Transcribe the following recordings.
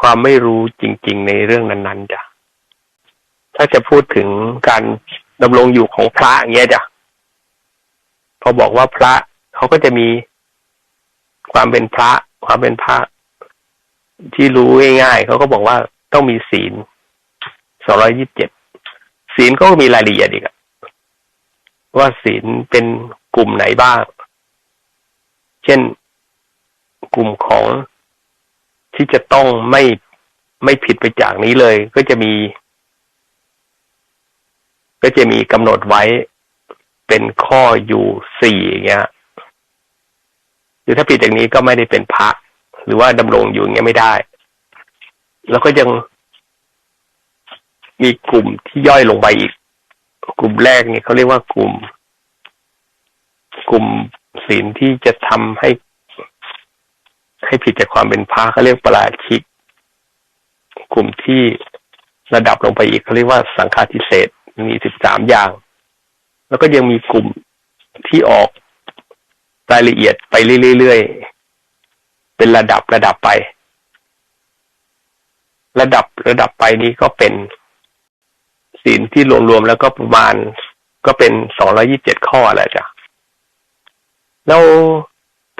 ความไม่รู้จริง ๆ ในเรื่องนั้นๆจ้ะถ้าจะพูดถึงการดำรงอยู่ของพระอย่างเงี้ยจ้ะพอบอกว่าพระเขาก็จะมีความเป็นพระ ความเป็นพระ ที่รู้ง่ายๆเขาก็บอกว่าต้องมีศีลสองร้อยิบเจ็ดศีลก็มีรายละเอียดอีกว่าศีลเป็นกลุ่มไหนบ้าง เช่น กลุ่มของ ที่จะต้องไม่ไม่ผิดไปจากนี้เลย ก็จะมี ก็จะมีกำหนดไว้เป็นข้ออยู่สี่อย่างเงี้ยหรือถ้าผิดอย่างนี้ก็ไม่ได้เป็นพระ หรือว่าดำรงอยู่อย่างเงี้ยไม่ได้ แล้วก็ยังมีกลุ่มที่ย่อยลงไปอีก กลุ่มแรกเนี่ยเขาเรียกว่ากลุ่ม กลุ่มศีลที่จะทำให้ ให้ผิดจากความเป็นพระเขาเรียกปราชิก กลุ่มที่ระดับลงไปอีกเขาเรียกว่าสังฆาทิเศษมีสิบสามอย่าง แล้วก็ยังมีกลุ่มที่ออกรายละเอียดไปเรื่อยๆเป็นระดับระดับไป ระดับระดับไปนี้ก็เป็นศีลที่รวมๆแล้วก็ประมาณก็เป็นสองรอยี่บเจ็ดข้อแหละจ้ะแล้ว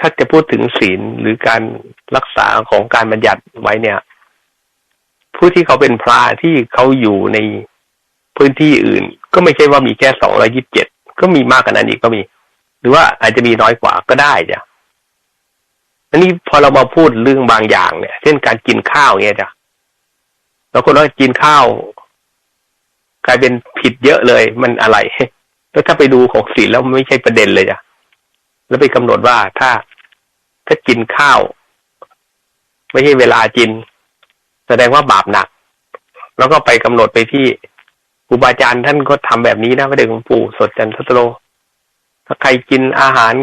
ถ้าจะพูดถึงศีลหรือการรักษาของการบัญญัติไว้เนี่ย ผู้ที่เขาเป็นพระที่เขาอยู่ในพื้นที่อื่น ก็ไม่ใช่ว่ามีแค่สองร้อยิบเจ็ดก็มีมากกว่านั้นอีกก็มี หรือว่าอาจจะมีน้อยกว่าก็ได้จ้ะอันนี้พอเรามาพูดเรื่องบางอย่างเนี่ย เช่นการกินข้าวเนี่ยจ้ะเราคนว่ากินข้าว กลายเป็นผิดเยอะเลย มันอะไรแล้วถ้าไปดูของศีลแล้วไม่ใช่ประเด็นเลยจ้ะ แล้วไปกำหนดว่าถ้าถ้ากินข้าว ไม่ใช่เวลากิน แสดงว่าบาปหนัก แล้วก็ไปกำหนดไปที่ครูบาอาจารย์ท่านก็ทำแบบนี้นะพระเดชหลวงปู่สดจันทสโลถ้าใครกินอาหาร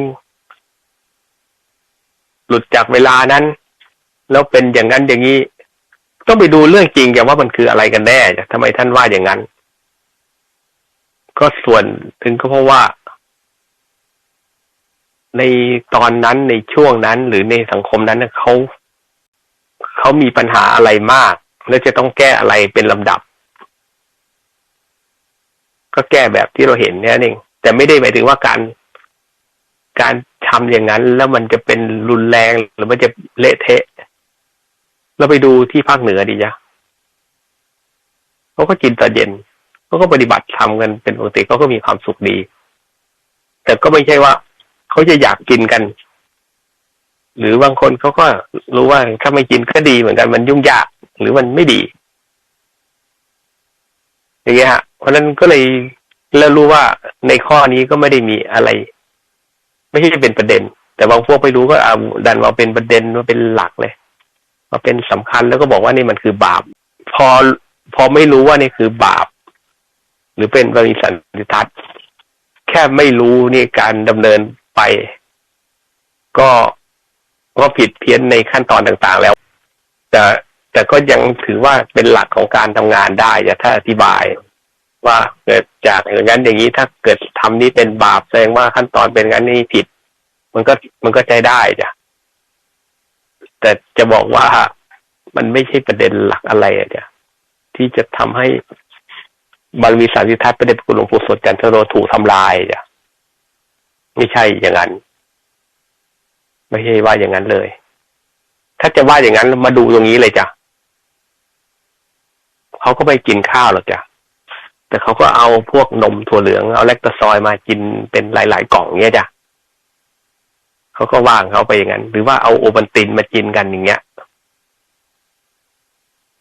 หลุดจากเวลานั้น แล้วเป็นอย่างนั้นอย่างนี้ต้องไปดูเรื่องจริงแกว่ามันคืออะไรกันแน่ทำไมท่านว่าอย่างนั้น ก็ส่วนถึงก็เพราะว่า ในตอนนั้นในช่วงนั้น หรือในสังคมนั้นเขาเขามีปัญหาอะไรมาก แล้วจะต้องแก้อะไรเป็นลำดับ ก็แก้แบบที่เราเห็นเนี่ยเองแต่ไม่ได้หมายถึงว่าการการทำอย่างนั้น แล้วมันจะเป็นรุนแรงหรือมันจะเละเทะเราไปดูที่ภาคเหนือดีจ้ะเขาก็กินตอนเย็นเขาก็ปฏิบัติทำกันเป็นปกติเขาก็มีความสุขดี แต่ก็ไม่ใช่ว่า เขาจะอยากกินกัน หรือบางคนเขาก็รู้ว่าถ้าไม่กินก็ดีเหมือนกันมันยุ่งยากหรือมันไม่ดี อย่างเงี้ยฮะเพราะนั้นก็เลยแล้วรู้ว่าในข้อนี้ก็ไม่ได้มีอะไร ไม่ใช่จะเป็นประเด็น แต่บางพวกไปรู้ก็เอาดันมาเป็นประเด็นมาเป็นหลักเลยมาเป็นสำคัญแล้วก็บอกว่านี่มันคือบาป พอพอไม่รู้ว่านี่คือบาป หรือเป็นบริสันติทัศน์แค่ไม่รู้นี่การดำเนิน ไป ก็ก็ผิดเพี้ยนในขั้นตอนต่างๆแล้ว แต่แต่ก็ยังถือว่าเป็นหลักของการทำงานได้จะถ้าอธิบาย ว่าเกิดจากอย่างนั้นอย่างนี้ถ้าเกิดทำนี้เป็นบาปแสดงว่าขั้นตอนเป็นงั้นนี่ผิด มันก็มันก็ใจได้จ้ะแต่จะบอกว่ามันไม่ใช่ประเด็นหลักอะไรอะจ้ะที่จะทำให้บารมีสาริทัศน์ประเด็นกุหลวงปู่สดจันทโรถูกทำลายจ้ะ ไม่ใช่อย่างนั้น ไม่ใช่ว่าอย่างนั้นเลย ถ้าจะว่าอย่างนั้นมาดูตรงนี้เลยจ้ะเขาก็ไม่กินข้าวหรอกจ้ะแต่เขาก็เอาพวกนมถั่วเหลืองเอาแลคตาซอยมากินเป็นหลาย ๆ กล่องเงี้ยจ้ะเขาก็ว่างเขาไปอย่างนั้น หรือว่าเอาโอบันตินมากินกันอย่างเงี้ย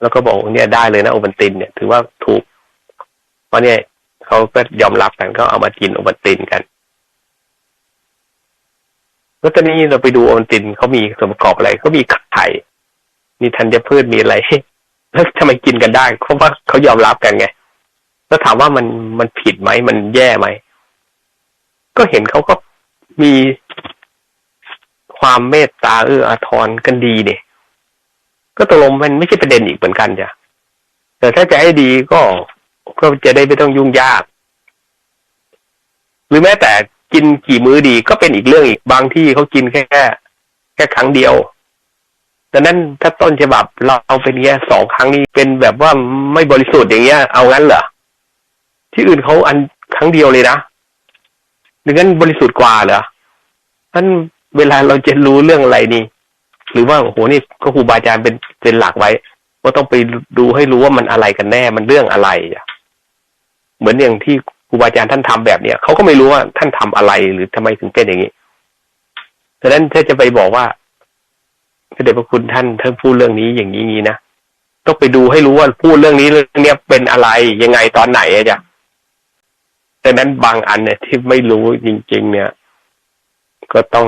แล้วก็บอกเนี่ยได้เลยนะโอบันตินเนี่ยถือว่าถูก เพราะเนี่ยเขาก็ยอมรับกันก็เอามากินโอบันตินกัน แล้วตอนนี้เราไปดูโอบันตินเขามีส่วนประกอบอะไรเขามีไข่มีธัญพืชมีอะไรแล้วทำไมกินกันได้เพราะว่าเขายอมรับกันไงแล้วถามว่ามันมันผิดไหมมันแย่ไหมก็เห็นเขาก็มีความเมตตาเอื้ออาทรกันดีเนี่ยก็ตกลงมันไม่ใช่ประเด็นอีกเหมือนกันจ้ะแต่ถ้าจะให้ดีก็ก็จะได้ไม่ต้องยุ่งยาก หรือแม้แต่ กินกี่มื้อดีก็เป็นอีกเรื่องอีกบางที่เขากินแค่ แค่ครั้งเดียวดังนั้นถ้าต้นฉบับเราเอาเป็นเงี้ยสองครั้งนี้เป็นแบบว่าไม่บริสุทธิ์อย่างเงี้ย เอางั้นเหรอที่อื่นเขาอันครั้งเดียวเลยนะดังนั้นบริสุทธิ์กว่าเหรอนั้นเวลาเราจะรู้เรื่องอะไรนี่ หรือว่าโอ้โหนี่ก็ครูบาอาจารย์เป็นเป็นหลักไว้ว่าต้องไปดูให้รู้ว่ามันอะไรกันแน่ มันเรื่องอะไรอะเหมือนอย่างที่ รูบาอาจารย์ท่านทำแบบเนี้ยเขาก็ไม่รู้ว่าท่านทำอะไรหรือทำไมถึงเป็นอย่างนี้ดังนั้นถ้าจะไปบอกว่าพระเดชพระคุณท่านท่านพูดเรื่องนี้อย่างนี้นี้นะต้องไปดูให้รู้ว่าพูดเรื่องนี้เรื่องเนี้ยเป็นอะไรยังไงตอนไหนอะจ๊ะดังนั้นบางอันเนี่ยที่ไม่รู้จริง ๆ เนี่ย ก็ต้อง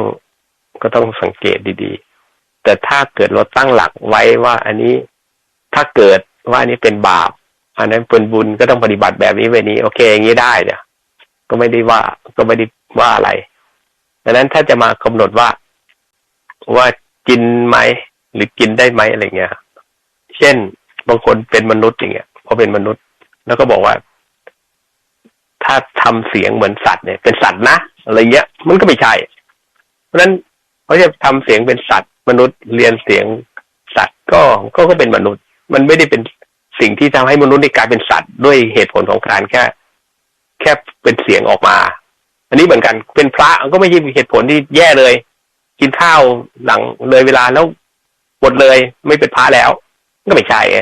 ก็ต้องสังเกตดีๆ แต่ถ้าเกิดเราตั้งหลักไว้ว่า อันนี้ถ้าเกิดว่าอันนี้เป็นบาป อันนั้นเป็นบุญก็ต้องปฏิบัติแบบนี้แบบนี้ โอเค อย่างนี้ได้เนี่ย ก็ไม่ได้ว่าก็ไม่ได้ว่าอะไรดังนั้นถ้าจะมากำหนดว่าว่ากินไหมหรือกินได้ไหมอะไรเงี้ย เช่นบางคนเป็นมนุษย์อย่างเงี้ยพอเป็นมนุษย์ แล้วก็บอกว่า ถ้าทำเสียงเหมือนสัตว์เนี่ยเป็นสัตว์นะอะไรเงี้ย มันก็ไม่ใช่ เพราะฉะนั้นเขาจะทำเสียงเป็นสัตว์ มนุษย์เรียนเสียงสัตว์ก็ก็ก็เป็นมนุษย์ มันไม่ได้เป็น สิ่งที่ทำให้มนุษย์ได้กลายเป็นสัตว์ด้วยเหตุผลของการแค่ แค่เป็นเสียงออกมา อันนี้เหมือนกันเป็นพระก็ไม่ใช่เหตุผลที่แย่เลย กินข้าวหลังเลยเวลาแล้วหมดเลย ไม่เป็นพระแล้ว ก็ไม่ใช่ไง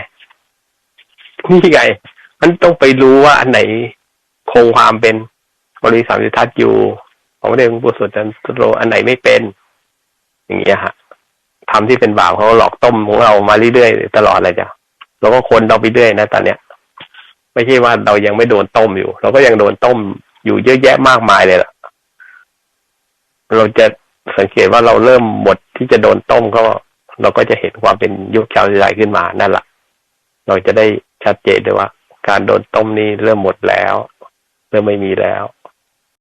นี่ไงมันต้องไปรู้ว่าอันไหนคงความเป็นบริสัมพิทัศน์อยู่ของพระเดชพระคุณสุดจันทโรอันไหนไม่เป็น อย่างเงี้ยฮะทำที่เป็นบ่าวเขาหลอกต้มของเรามาเรื่อยๆตลอดเลยจ้ะ เราก็คนเราไปเรื่อยนะตอนเนี้ย ไม่ใช่ว่าเรายังไม่โดนต้มอยู่ เราก็ยังโดนต้มอยู่เยอะแยะมากมายเลยล่ะ เราจะสังเกตว่าเราเริ่มหมดที่จะโดนต้มก็ เราก็จะเห็นความเป็นยุคชาวใจขึ้นมานั่นแหละเราจะได้ชัดเจนด้วยว่า การโดนต้มนี้เริ่มหมดแล้ว เริ่มไม่มีแล้ว